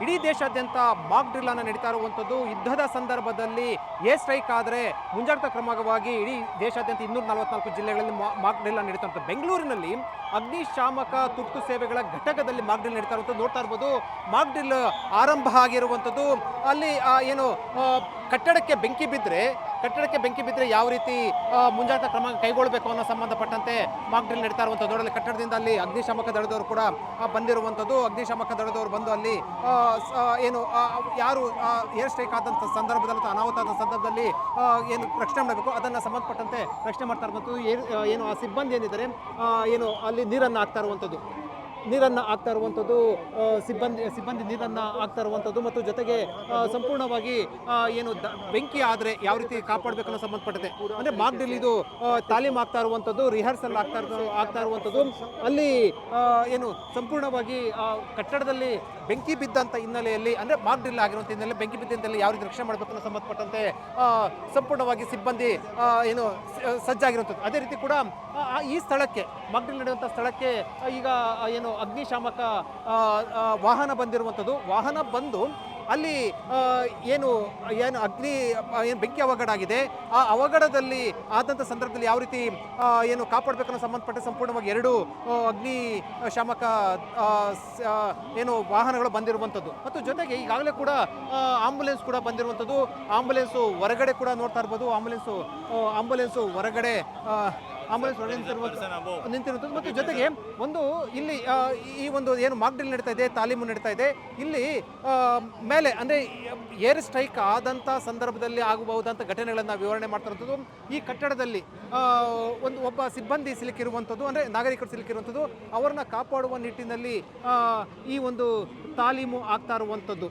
ಇಡೀ ದೇಶಾದ್ಯಂತ Mach drill ಅನ್ನು ನಡೀತಾ ಇರುವಂಥದ್ದು ಯುದ್ಧದ ಸಂದರ್ಭದಲ್ಲಿ ಏರ್ ಸ್ಟ್ರೈಕ್ ಆದರೆ ಮುಂಜಾಗ್ರತಾ ಕ್ರಮವಾಗಿ ಇಡೀ ದೇಶಾದ್ಯಂತ ಇನ್ನೂರ ನಲವತ್ನಾಲ್ಕು ಜಿಲ್ಲೆಗಳಲ್ಲಿ ಮಾಕ್ ಡ್ರಿಲ್ ನಡೀತಾ ಬೆಂಗಳೂರಿನಲ್ಲಿ ಅಗ್ನಿಶಾಮಕ ತುರ್ತು ಸೇವೆಗಳ ಘಟಕದಲ್ಲಿ ಮಾಕ್ ಡ್ರಿಲ್ ನಡೀತಾ ಇರುವಂಥದ್ದು ನೋಡ್ತಾ ಇರ್ಬೋದು ಮಾಕ್ ಡ್ರಿಲ್ ಆರಂಭ ಆಗಿರುವಂಥದ್ದು ಅಲ್ಲಿ ಏನು ಕಟ್ಟಡಕ್ಕೆ ಬೆಂಕಿ ಬಿದ್ದರೆ ಕಟ್ಟಡಕ್ಕೆ ಬೆಂಕಿ ಬಿದ್ದರೆ ಯಾವ ರೀತಿ ಮುಂಜಾಗ್ರತಾ ಕ್ರಮ ಕೈಗೊಳ್ಳಬೇಕು ಅನ್ನೋ ಸಂಬಂಧಪಟ್ಟಂತೆ ಮಾಕ್ ಡ್ರಿಲ್ ನಡೀತಾ ಇರುವಂಥದ್ದು. ಕಟ್ಟಡದಿಂದ ಅಲ್ಲಿ ಅಗ್ನಿಶಾಮಕ ದಳದವರು ಕೂಡ ಬಂದಿರುವಂಥದ್ದು. ಅಗ್ನಿಶಾಮಕ ದಳದವರು ಬಂದು ಅಲ್ಲಿ ಏನು ಯಾರು ಏರ್ ಸ್ಟ್ರೈಕ್ ಆದಂಥ ಸಂದರ್ಭದಲ್ಲಿ ಅನಾಹುತ ಆದ ಸಂದರ್ಭದಲ್ಲಿ ಏನು ರಕ್ಷಣೆ ಮಾಡಬೇಕು, ಅದನ್ನು ಸಂಬಂಧಪಟ್ಟಂತೆ ರಕ್ಷಣೆ ಮಾಡ್ತಾ ಇರುವಂಥದ್ದು. ಏನು, ಆ ಸಿಬ್ಬಂದಿ ಏನಿದ್ದಾರೆ ಏನು, ಅಲ್ಲಿ ನೀರನ್ನು ಹಾಕ್ತಾ ಇರುವಂಥದ್ದು. ನೀರನ್ನು ಹಾಕ್ತಾ ಇರುವಂಥದ್ದು ಸಿಬ್ಬಂದಿ ಸಿಬ್ಬಂದಿ ನೀರನ್ನು ಹಾಕ್ತಾ ಇರುವಂಥದ್ದು ಮತ್ತು ಜೊತೆಗೆ ಸಂಪೂರ್ಣವಾಗಿ ಏನು ಬೆಂಕಿ ಆದರೆ ಯಾವ ರೀತಿ ಕಾಪಾಡಬೇಕು ಅನ್ನೋ ಸಂಬಂಧಪಟ್ಟಿದೆ ಅಂದರೆ ಮಾರ್ಗದಲ್ಲಿ ಇದು ತಾಲೀಮ್ ಆಗ್ತಾ ಇರುವಂಥದ್ದು ರಿಹರ್ಸಲ್ ಆಗ್ತಾ ಇರೋ ಆಗ್ತಾ ಇರುವಂಥದ್ದು, ಅಲ್ಲಿ ಏನು ಸಂಪೂರ್ಣವಾಗಿ ಕಟ್ಟಡದಲ್ಲಿ ಬೆಂಕಿ ಬಿದ್ದಂಥ ಹಿನ್ನೆಲೆಯಲ್ಲಿ, ಅಂದರೆ ಮಾರ್ಕ್ ಡ್ರಿಲ್ ಆಗಿರುವಂಥ ಹಿನ್ನೆಲೆ ಬೆಂಕಿ ಬಿದ್ದಂತೆಲ್ಲ ಯಾವ ರೀತಿ ರಕ್ಷಣೆ ಮಾಡಬೇಕು ಅನ್ನೋ ಸಂಬಂಧಪಟ್ಟಂತೆ ಸಂಪೂರ್ಣವಾಗಿ ಸಿಬ್ಬಂದಿ ಏನು ಸಜ್ಜಾಗಿರುವಂಥದ್ದು ಅದೇ ರೀತಿ ಕೂಡ ಈ ಸ್ಥಳಕ್ಕೆ ಮಾರ್ಕ್ ಡ್ರಿಲ್ ನಡೆಯುವಂಥ ಸ್ಥಳಕ್ಕೆ, ಈಗ ಏನು, ಅಗ್ನಿಶಾಮಕ ವಾಹನ ಬಂದಿರುವಂಥದ್ದು ವಾಹನ ಬಂದು ಅಲ್ಲಿ ಏನು ಏನು ಅಗ್ನಿ ಏನು ಬೆಂಕಿ ಅವಘಡ ಆಗಿದೆ ಆ ಅವಘಡದಲ್ಲಿ ಆದಂಥ ಸಂದರ್ಭದಲ್ಲಿ ಯಾವ ರೀತಿ ಏನು ಕಾಪಾಡಬೇಕನ್ನೋ ಸಂಬಂಧಪಟ್ಟ ಸಂಪೂರ್ಣವಾಗಿ ಎರಡು ಅಗ್ನಿ ಶಾಮಕ ಏನು ವಾಹನಗಳು ಬಂದಿರುವಂಥದ್ದು. ಮತ್ತು ಜೊತೆಗೆ ಈಗಾಗಲೇ ಕೂಡ ಆಂಬುಲೆನ್ಸ್ ಕೂಡ ಬಂದಿರುವಂಥದ್ದು. ಆಂಬುಲೆನ್ಸು ಹೊರಗಡೆ ಕೂಡ ನೋಡ್ತಾ ಇರ್ಬೋದು. ಆಂಬುಲೆನ್ಸು ಆಂಬುಲೆನ್ಸು ಹೊರಗಡೆ ಆಂಬುಲೆನ್ಸ್ ನಿಂತಿರುವಂಥದ್ದು. ಮತ್ತು ಜೊತೆಗೆ ಒಂದು ಇಲ್ಲಿ ಈ ಒಂದು ಏನು ಮಾಕ್ ಡ್ರಿಲ್ ನಡೀತಾ ಇದೆ ತಾಲೀಮು ನಡೀತಾ ಇದೆ. ಇಲ್ಲಿ ಮೇಲೆ ಅಂದರೆ ಏರ್ ಸ್ಟ್ರೈಕ್ ಆದಂಥ ಸಂದರ್ಭದಲ್ಲಿ ಆಗಬಹುದಂಥ ಘಟನೆಗಳನ್ನು ವಿವರಣೆ ಮಾಡ್ತಿರುವಂಥದ್ದು. ಈ ಕಟ್ಟಡದಲ್ಲಿ ಒಂದು ಒಬ್ಬ ಸಿಬ್ಬಂದಿ ಸಿಲುಕಿರುವಂಥದ್ದು ಅಂದರೆ ನಾಗರಿಕರು ಸಿಲುಕಿರುವಂಥದ್ದು ಅವರನ್ನ ಕಾಪಾಡುವ ನಿಟ್ಟಿನಲ್ಲಿ ಈ ಒಂದು ತಾಲೀಮು ಆಗ್ತಾ ಇರುವಂಥದ್ದು.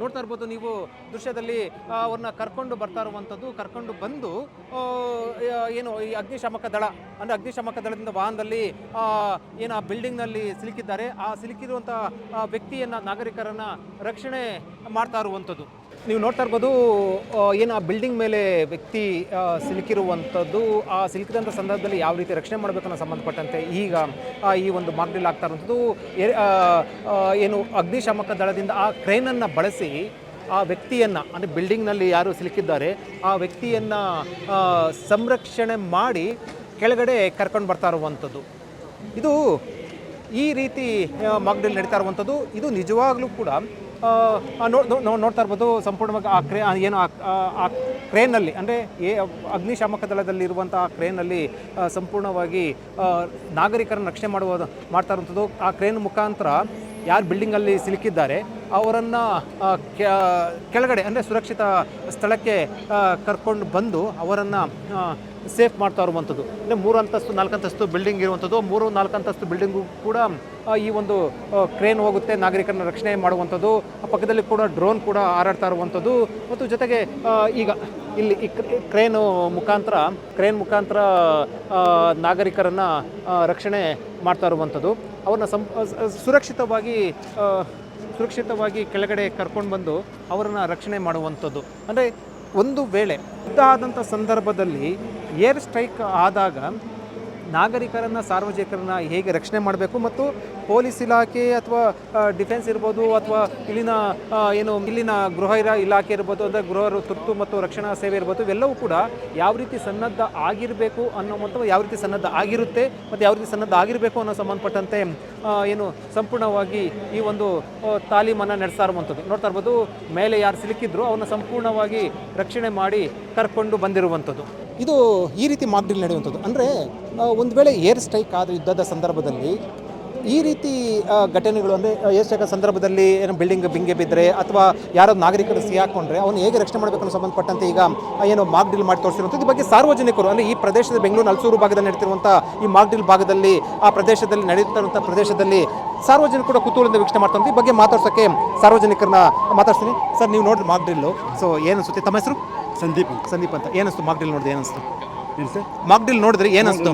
ನೋಡ್ತಾ ಇರ್ಬೋದು ನೀವು ದೃಶ್ಯದಲ್ಲಿ ಅವ್ರನ್ನ ಕರ್ಕೊಂಡು ಬರ್ತಾ ಇರುವಂಥದ್ದು, ಕರ್ಕೊಂಡು ಬಂದು ಏನು ಈ ಅಗ್ನಿಶಾಮಕ ದಳ, ಅಂದರೆ ಅಗ್ನಿಶಾಮಕ ದಳದಿಂದ ವಾಹನದಲ್ಲಿ ಏನು ಆ ಬಿಲ್ಡಿಂಗ್ನಲ್ಲಿ ಸಿಲುಕಿದ್ದಾರೆ. ಆ ಸಿಲುಕಿರುವಂಥ ವ್ಯಕ್ತಿಯನ್ನು, ನಾಗರಿಕರನ್ನು ರಕ್ಷಣೆ ಮಾಡ್ತಾ ಇರುವಂಥದ್ದು. ನೀವು ನೋಡ್ತಾ ಇರ್ಬೋದು ಏನು ಆ ಬಿಲ್ಡಿಂಗ್ ಮೇಲೆ ವ್ಯಕ್ತಿ ಸಿಲುಕಿರುವಂಥದ್ದು, ಆ ಸಿಲುಕಿದಂಥ ಸಂದರ್ಭದಲ್ಲಿ ಯಾವ ರೀತಿ ರಕ್ಷಣೆ ಮಾಡಬೇಕು ಅನ್ನೋ ಸಂಬಂಧಪಟ್ಟಂತೆ ಈಗ ಈ ಒಂದು ಮಾರ್ಗದಲ್ಲಿ ಆಗ್ತಾ ಇರುವಂಥದ್ದು ಏನು ಅಗ್ನಿಶಾಮಕ ದಳದಿಂದ ಆ ಕ್ರೈನನ್ನು ಬಳಸಿ ಆ ವ್ಯಕ್ತಿಯನ್ನು, ಅಂದರೆ ಬಿಲ್ಡಿಂಗ್ನಲ್ಲಿ ಯಾರು ಸಿಲುಕಿದ್ದಾರೆ, ಆ ವ್ಯಕ್ತಿಯನ್ನು ಸಂರಕ್ಷಣೆ ಮಾಡಿ ಕೆಳಗಡೆ ಕರ್ಕೊಂಡು ಬರ್ತಾ ಇರುವಂಥದ್ದು. ಇದು ಈ ರೀತಿ ಮಾರ್ಗದಲ್ಲಿ ನಡೀತಾ ಇರುವಂಥದ್ದು. ಇದು ನಿಜವಾಗಲೂ ಕೂಡ ಆ, ಆ, ನೋ- ನೋ- ನೋ- ನೋಡ್ತಾ ಇರ್ಬೋದು ಸಂಪೂರ್ಣವಾಗಿ ಆ ಕ್ರೇ ಏನು ಆ- ಕ್ರೇನಲ್ಲಿ ಅಂದರೆ ಏ ಅಗ್ನಿಶಾಮಕ ದಳದಲ್ಲಿ ಇರುವಂಥ ಆ ಕ್ರೇನಲ್ಲಿ ಸಂಪೂರ್ಣವಾಗಿ ನಾಗರಿಕರನ್ನು ರಕ್ಷಣೆ ಮಾಡುವ ಮಾಡ್ತಾ ಇರುವಂಥದ್ದು. ಆ ಕ್ರೇನ್ ಮುಖಾಂತರ ಯಾರು ಬಿಲ್ಡಿಂಗಲ್ಲಿ ಸಿಲುಕಿದ್ದಾರೆ ಅವರನ್ನು ಕೆಳಗಡೆ ಅಂದರೆ ಸುರಕ್ಷಿತ ಸ್ಥಳಕ್ಕೆ ಕರ್ಕೊಂಡು ಬಂದು ಅವರನ್ನು ಸೇಫ್ ಮಾಡ್ತಾ ಇರುವಂಥದ್ದು. ಅಂದರೆ ಮೂರು ಅಂತಸ್ತು, ನಾಲ್ಕು ಅಂತಸ್ತು ಬಿಲ್ಡಿಂಗ್ ಇರುವಂಥದ್ದು. ಮೂರು, ನಾಲ್ಕು ಅಂತಸ್ತು ಬಿಲ್ಡಿಂಗು ಕೂಡ ಈ ಒಂದು ಕ್ರೇನ್ ಹೋಗುತ್ತೆ, ನಾಗರಿಕರನ್ನ ರಕ್ಷಣೆ ಮಾಡುವಂಥದ್ದು. ಪಕ್ಕದಲ್ಲಿ ಕೂಡ ಡ್ರೋನ್ ಕೂಡ ಹಾರಾಡ್ತಾ ಇರುವಂಥದ್ದು. ಮತ್ತು ಜೊತೆಗೆ ಈಗ ಇಲ್ಲಿ ಈ ಕ್ರೇನು ಮುಖಾಂತರ ಕ್ರೇನ್ ಮುಖಾಂತರ ನಾಗರಿಕರನ್ನು ರಕ್ಷಣೆ ಮಾಡ್ತಾ ಇರುವಂಥದ್ದು. ಅವ್ರನ್ನ ಸಂ ಸುರಕ್ಷಿತವಾಗಿ ಸುರಕ್ಷಿತವಾಗಿ ಕೆಳಗಡೆ ಕರ್ಕೊಂಡು ಬಂದು ಅವರನ್ನು ರಕ್ಷಣೆ ಮಾಡುವಂಥದ್ದು. ಅಂದರೆ ಒಂದು ವೇಳೆ ಯುದ್ಧ ಆದಂಥ ಸಂದರ್ಭದಲ್ಲಿ ಏರ್ ಸ್ಟ್ರೈಕ್ ಆದಾಗ ನಾಗರಿಕರನ್ನು, ಸಾರ್ವಜನಿಕರನ್ನ ಹೇಗೆ ರಕ್ಷಣೆ ಮಾಡಬೇಕು ಮತ್ತು ಪೊಲೀಸ್ ಇಲಾಖೆ ಅಥವಾ ಡಿಫೆನ್ಸ್ ಇರ್ಬೋದು ಅಥವಾ ಇಲ್ಲಿನ ಏನು ಇಲ್ಲಿನ ಗೃಹ ಇಲಾಖೆ ಇರ್ಬೋದು ಅಂದರೆ ಗೃಹ ತುರ್ತು ಮತ್ತು ರಕ್ಷಣಾ ಸೇವೆ ಇರ್ಬೋದು, ಇವೆಲ್ಲವೂ ಕೂಡ ಯಾವ ರೀತಿ ಸನ್ನದ್ಧ ಆಗಿರಬೇಕು ಅನ್ನೋ ಮತ್ತು ಯಾವ ರೀತಿ ಸನ್ನದ್ಧ ಆಗಿರುತ್ತೆ ಮತ್ತು ಯಾವ ರೀತಿ ಸನ್ನದ್ಧ ಆಗಿರಬೇಕು ಅನ್ನೋ ಸಂಬಂಧಪಟ್ಟಂತೆ ಏನು ಸಂಪೂರ್ಣವಾಗಿ ಈ ಒಂದು ತಾಲೀಮನ್ನು ನಡೆಸ್ತಾ ಇರುವಂಥದ್ದು. ನೋಡ್ತಾ ಇರ್ಬೋದು, ಮೇಲೆ ಯಾರು ಸಿಲುಕಿದ್ರು ಅವನ್ನ ಸಂಪೂರ್ಣವಾಗಿ ರಕ್ಷಣೆ ಮಾಡಿ ಕರ್ಕೊಂಡು ಬಂದಿರುವಂಥದ್ದು. ಇದು ಈ ರೀತಿ ಮಾರ್ಕ್ಡಿಲ್ ನಡೆಯುವಂಥದ್ದು. ಅಂದರೆ ಒಂದು ವೇಳೆ ಏರ್ ಸ್ಟ್ರೈಕ್ ಆದ ಯುದ್ಧದ ಸಂದರ್ಭದಲ್ಲಿ ಈ ರೀತಿ ಘಟನೆಗಳು ಅಂದರೆ ಏರ್ ಸ್ಟ್ರೈಕ್ ಸಂದರ್ಭದಲ್ಲಿ ಏನೋ ಬಿಲ್ಡಿಂಗ್ ಬಿಂಗೆ ಬಿದ್ದರೆ ಅಥವಾ ಯಾರೋ ನಾಗರಿಕರು ಸಿಹಾಕೊಂಡ್ರೆ ಅವನು ಹೇಗೆ ರಕ್ಷಣೆ ಮಾಡಬೇಕು ಅನ್ನೋ ಸಂಬಂಧಪಟ್ಟಂತೆ ಈಗ ಏನು ಮಾರ್ಕ್ ಡಿಲ್ ಮಾಡಿ ತೋರಿಸಿರುವಂಥದ್ದು. ಈ ಬಗ್ಗೆ ಸಾರ್ವಜನಿಕರು, ಅಂದರೆ ಈ ಪ್ರದೇಶದ ಬೆಂಗಳೂರು ನಲ್ಸೂರು ಭಾಗದಲ್ಲಿ ನಡೀತಿರುವಂಥ ಈ ಮಾರ್ಕ್ ಡ್ರಿಲ್ ಭಾಗದಲ್ಲಿ, ಆ ಪ್ರದೇಶದಲ್ಲಿ ನಡೆಯುತ್ತಿರುವಂಥ ಪ್ರದೇಶದಲ್ಲಿ ಸಾರ್ವಜನಿಕರು ಕುತೂಹಲದಿಂದ ವೀಕ್ಷಣೆ ಮಾಡ್ತಾರೆ ಈ ಬಗ್ಗೆ ಮಾತಾಡ್ಸೋಕ್ಕೆ ಸಾರ್ವಜನಿಕರನ್ನ ಮಾತಾಡ್ತೀನಿ ಸರ್, ನೀವು ನೋಡಿದ್ರೆ ಮಾರ್ಕ್ ಡ್ರಿಲ್ಲು. ಸೊ ಏನು ಅನಿಸುತ್ತೆ? ತಮ್ಮ ಹೆಸರು? ಸಂದೀಪ್ ಅಂತ ಸಂದೀಪ್ ಅಂತ. ಏನಿಸ್ತು ಮಾಕ್ಡಿಲ್ ನೋಡಿದ್ರೆ ಏನಿಸ್ತು? ಏನು ಸರ್? ಮಾಕ್ಡಿಲ್ ನೋಡಿದ್ರೆ ಏನಿಸ್ತು?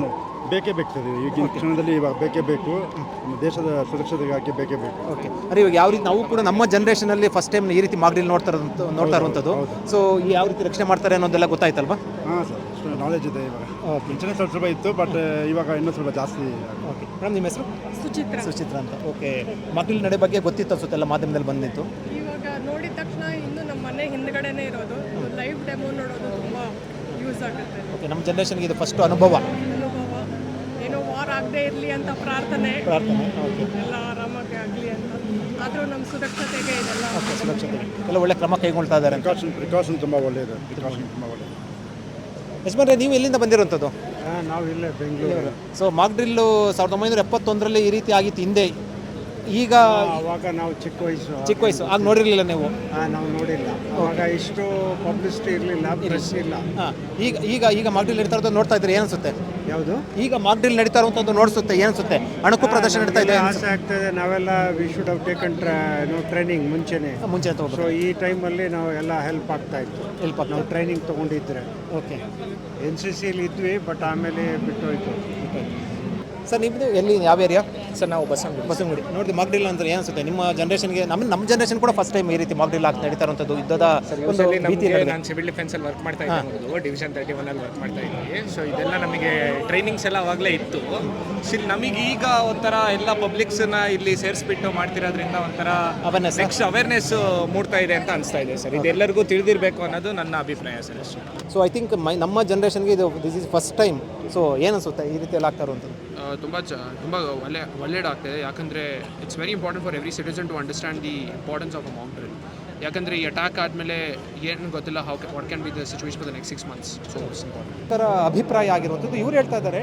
ಬೇಕೇ ಬೇಕು ಸರ್ ಈಗಿನ ಕ್ಷಣದಲ್ಲಿ ಇವಾಗ ಬೇಕೇ ಬೇಕು. ನಮ್ಮ ದೇಶದ ಸುರಕ್ಷತೆಗಾಗಿ ಬೇಕೇ ಬೇಕು. ಓಕೆ ಅರೆ ಇವಾಗ ಯಾವ ರೀತಿ ನಾವು ಕೂಡ ನಮ್ಮ ಜನರೇಷನಲ್ಲಿ ಫಸ್ಟ್ ಟೈಮ್ ಈ ರೀತಿ ಮಾಗ್ಡಿಲ್ ನೋಡ್ತಾ ಇರೋದು ನೋಡ್ತಾ ಇರುವಂಥದ್ದು ಸೊ ಯಾವ ರೀತಿ ರಕ್ಷಣೆ ಮಾಡ್ತಾರೆ ಅನ್ನೋದೆಲ್ಲ ಗೊತ್ತಾಯ್ತಲ್ವಾ? ಹಾಂ ಸರ್ ಅಷ್ಟು ನಾಲೆಜ್ ಇದೆ ಇವಾಗ. ಮುಂಚೆನೇ ಸ್ವಲ್ಪ ಸ್ವಲ್ಪ ಇತ್ತು ಬಟ್ ಇವಾಗ ಇನ್ನೂ ಸ್ವಲ್ಪ ಜಾಸ್ತಿ ಓಕೆ ಮೇಡಮ್ ನಿಮ್ಮ ಹೆಸರು? ಸುಚಿತ್ರ. ಸುಚಿತ್ರ ಅಂತ. ಓಕೆ ಮಕ್ಕಳ ನಡೆ ಬಗ್ಗೆ ಗೊತ್ತಿತ್ತು ಅನ್ಸುತ್ತೆ ಎಲ್ಲ ಮಾಧ್ಯಮದಲ್ಲಿ ಬಂದಿತ್ತು. ಇವಾಗ ನೋಡಿದ ತಕ್ಷಣ ಇನ್ನು ನಮ್ಮ ಮನೆ ಹಿಂದ್ಗಡೆನೇ ಇರೋದು. ಲೈವ್ ಡೆಮೋ ನೋಡೋದು ತುಂಬ ಯೂಸ್ ಆಗುತ್ತೆ. ಓಕೆ ನಮ್ಮ ಜನರೇಷನ್ಗೆ ಇದು ಫಸ್ಟ್ ಅನುಭವ. ಅನುಭವ. ಏನೋ ವಾರ್ ಆಗದೆ ಇರಲಿ ಅಂತ ಪ್ರಾರ್ಥನೆ. ಪ್ರಾರ್ಥನೆ ಓಕೆ ಎಲ್ಲ ಆರಾಮಾಗಿ ಆಗಲಿ ಅಂತ. ಆದರೂ ನಮ್ಮ ಸುರಕ್ಷತೆಗೆ ಇದೆಲ್ಲ ಓಕೆ ಸುರಕ್ಷತೆ ಎಲ್ಲ ಒಳ್ಳೆ ಕ್ರಮ ಕೈಗೊಳ್ತಾ ಇದ್ದಾರೆ ಅಂತ. ಪ್ರಿಕಾಷನ್ ಪ್ರಿಕಾಷನ್ ತುಂಬ ಒಳ್ಳೆಯದು. ಪ್ರಿಕಾಷನ್ ತುಂಬ ಒಳ್ಳೆಯದು. ಯಜಮಾನ್ರೆ ನೀವು ಎಲ್ಲಿಂದ ಬಂದಿರುವಂಥದ್ದು ನಾವು ಇಲ್ಲೇ ಬೆಂಗಳೂರು. ಸೊ ಮಾಗ್ಡ್ರಿಲ್ಲು ಸಾವಿರದ ಒಂಬೈನೂರ ಎಪ್ಪತ್ತೊಂದರಲ್ಲಿ ಈ ರೀತಿ ಆಗಿತ್ತು ಹಿಂದೆ. ಈಗ ಅವಾಗ ನಾವು ಚಿಕ್ಕ ವಯಸ್ಸು ಚಿಕ್ಕ ವಯಸ್ಸು ಆಗ ನೋಡಿರಲಿಲ್ಲ ನೀವು? ಆ, ನಾವು ನೋಡಿಲ್ಲ. ಅವಾಗ ಇಷ್ಟು ಪಬ್ಲಿಸಿಟಿ ಇರಲಿಲ್ಲ ಪ್ರೆಸ್ ಇಲ್ಲ. ಹಾಂ. ಈಗ ಈಗ ಈಗ ಮಾಗ್ಡಿಲ್ ನಡೀತಾ ಇರೋದು ನೋಡ್ತಾ ಇದ್ರೆ ಏನಿಸುತ್ತೆ? ಯಾವುದು? ಈಗ ಮಾಗ್ಡಿಲ್ ನಡೀತಾ ಇರುವಂಥದ್ದು ನೋಡಿಸುತ್ತೆ ಏನಿಸುತ್ತೆ? ಅಣುಕು ಪ್ರದರ್ಶನ ನಡೀತಾ ಇದೆ ಆಸೆ ಆಗ್ತದೆ ನಾವೆಲ್ಲ we should have taken training ಮುಂಚೆನೆ. ಮುಂಚೆ ಸೊ ಈ ಟೈಮಲ್ಲಿ ನಾವು ಎಲ್ಲ ಹೆಲ್ಪ್ ಆಗ್ತಾ ಇತ್ತು. ಹೆಲ್ಪ್ ನಾವು ಟ್ರೈನಿಂಗ್ ತೊಗೊಂಡಿದ್ರೆ. ಓಕೆ ಎನ್ ಸಿ ಸಿಲಿ ಇದ್ವಿ ಬಟ್ ಆಮೇಲೆ ಬಿಟ್ಟೋಯ್ತು. ಸರ್ ನಿಮ್ಮದು ಎಲ್ಲಿ ಯಾವ ಏರಿಯಾ ಸರ್ ನಾವು ಬಸವನಗುಡಿ. ಬಸವನಗುಡಿ. ನೋಡಿ ಮಾಕ್ ಅಂದರೆ ಏನು ಅನ್ಸುತ್ತೆ? ನಿಮ್ಮ ಜನರೇಷನ್ಗೆ ನಮ್ಮ ನಮ್ಮ ಜನರೇಷನ್ ಕೂಡ ಫಸ್ಟ್ ಟೈಮ್ ಈ ರೀತಿ ಮಾಕ್ ಹಾಕಿ ಆಗ್ತಾ ನಡೀತಾ ಇರುವಂಥದ್ದು ಯುದ್ಧದ ಒಂದು ರೀತಿ ಭೀತಿ ನಾನು ಸಿವಿಲ್ ಡಿಫೆನ್ಸ್ ಅಲ್ಲಿ ವರ್ಕ್ ಮಾಡ್ತಾ ಇದ್ದೆ ಡಿವಿಷನ್ ತರ್ಟಿ ಒನ್ ಅಲ್ಲಿ ವರ್ಕ್ ಮಾಡ್ತಾ ಇದ್ವಿ ಸೊ ಇದೆಲ್ಲ ನಮಗೆ ಟ್ರೈನಿಂಗ್ಸ್ ಎಲ್ಲ ಅವಾಗಲೇ ಇತ್ತು. ಸಿಲ್ ನಮಗೆ ಈಗ ಒಂಥರ ಎಲ್ಲ ಪಬ್ಲಿಕ್ಸನ್ನ ಇಲ್ಲಿ ಸೇರಿಸ್ಬಿಟ್ಟು ಮಾಡ್ತಿರೋದ್ರಿಂದ ಒಂಥರ ಅವೇರ್ನೆಸ್? ನೆಕ್ಸ್ಟ್ ಅವೇರ್ನೆಸ್ ಮೂಡ್ತಾ ಇದೆ ಅಂತ ಅನಿಸ್ತಾ ಇದೆ ಸರ್. ಇದೆಲ್ಲರಿಗೂ ತಿಳಿದಿರಬೇಕು ಅನ್ನೋದು ನನ್ನ ಅಭಿಪ್ರಾಯ ಸರ್ ಅಷ್ಟೇ. ಸೊ ಐ ಥಿಂಕ್ ಮೈ ನಮ್ಮ ಜನ್ರೇಷನ್ಗೆ ಇದು this is first time so ಏನು ಅನಿಸುತ್ತೆ ಈ ರೀತಿ ಎಲ್ಲ ಆಗ್ತಾ ಇರುವಂಥದ್ದು ತುಂಬ ಚ ತುಂಬ ಒಳ್ಳೆ ಒಳ್ಳೆಯದಾಗ್ತಿದೆ ಯಾಕಂದರೆ it's very important for every citizen to understand the importance of a mountain ಯಾಕಂದರೆ ಈ ಅಟ್ಯಾಕ್ ಆದಮೇಲೆ ಏನು ಗೊತ್ತಿಲ್ಲ how what can be the situation for the next six months so it's important ಥರ ಅಭಿಪ್ರಾಯ ಆಗಿರುವಂಥದ್ದು ಇವ್ರು ಹೇಳ್ತಾ ಇದ್ದಾರೆ.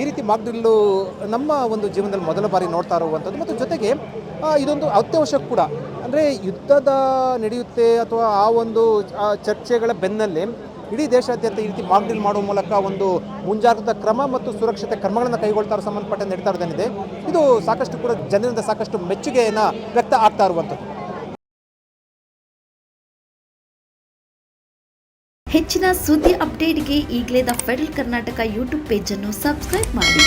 ಈ ರೀತಿ ಮಗ್ದಿಲ್ಲು ನಮ್ಮ ಒಂದು ಜೀವನದಲ್ಲಿ ಮೊದಲ ಬಾರಿ ನೋಡ್ತಾ ಇರುವಂಥದ್ದು ಮತ್ತು ಜೊತೆಗೆ ಇದೊಂದು ಅತ್ಯವಶ್ಯಕ ಕೂಡ. ಅಂದರೆ ಯುದ್ಧದ ನಡೆಯುತ್ತೆ ಅಥವಾ ಆ ಒಂದು ಚರ್ಚೆಗಳ ಬೆನ್ನಲ್ಲೇ ಇಡೀ ದೇಶಾದ್ಯಂತ ಈ ರೀತಿ ಮಾಕ್ ಡ್ರಿಲ್ ಮಾಡುವ ಮೂಲಕ ಒಂದು ಮುಂಜಾಗ್ರತಾ ಕ್ರಮ ಮತ್ತು ಸುರಕ್ಷತೆ ಕ್ರಮಗಳನ್ನು ಕೈಗೊಳ್ತಾ ಇರೋ ಸಂಬಂಧಪಟ್ಟ ನಡೀತಾ ಇರೋದೇನಿದೆ ಇದು ಸಾಕಷ್ಟು ಕೂಡ ಜನರಿಂದ ಸಾಕಷ್ಟು ಮೆಚ್ಚುಗೆಯನ್ನು ವ್ಯಕ್ತ ಆಗ್ತಾ ಇರುವಂಥದ್ದು. ಹೆಚ್ಚಿನ ಸುದ್ದಿ ಅಪ್ಡೇಟ್ಗೆ ಈಗಲೇ ದ ಫೆಡರಲ್ ಕರ್ನಾಟಕ ಯೂಟ್ಯೂಬ್ ಪೇಜನ್ನು ಸಬ್ಸ್ಕ್ರೈಬ್ ಮಾಡಿ.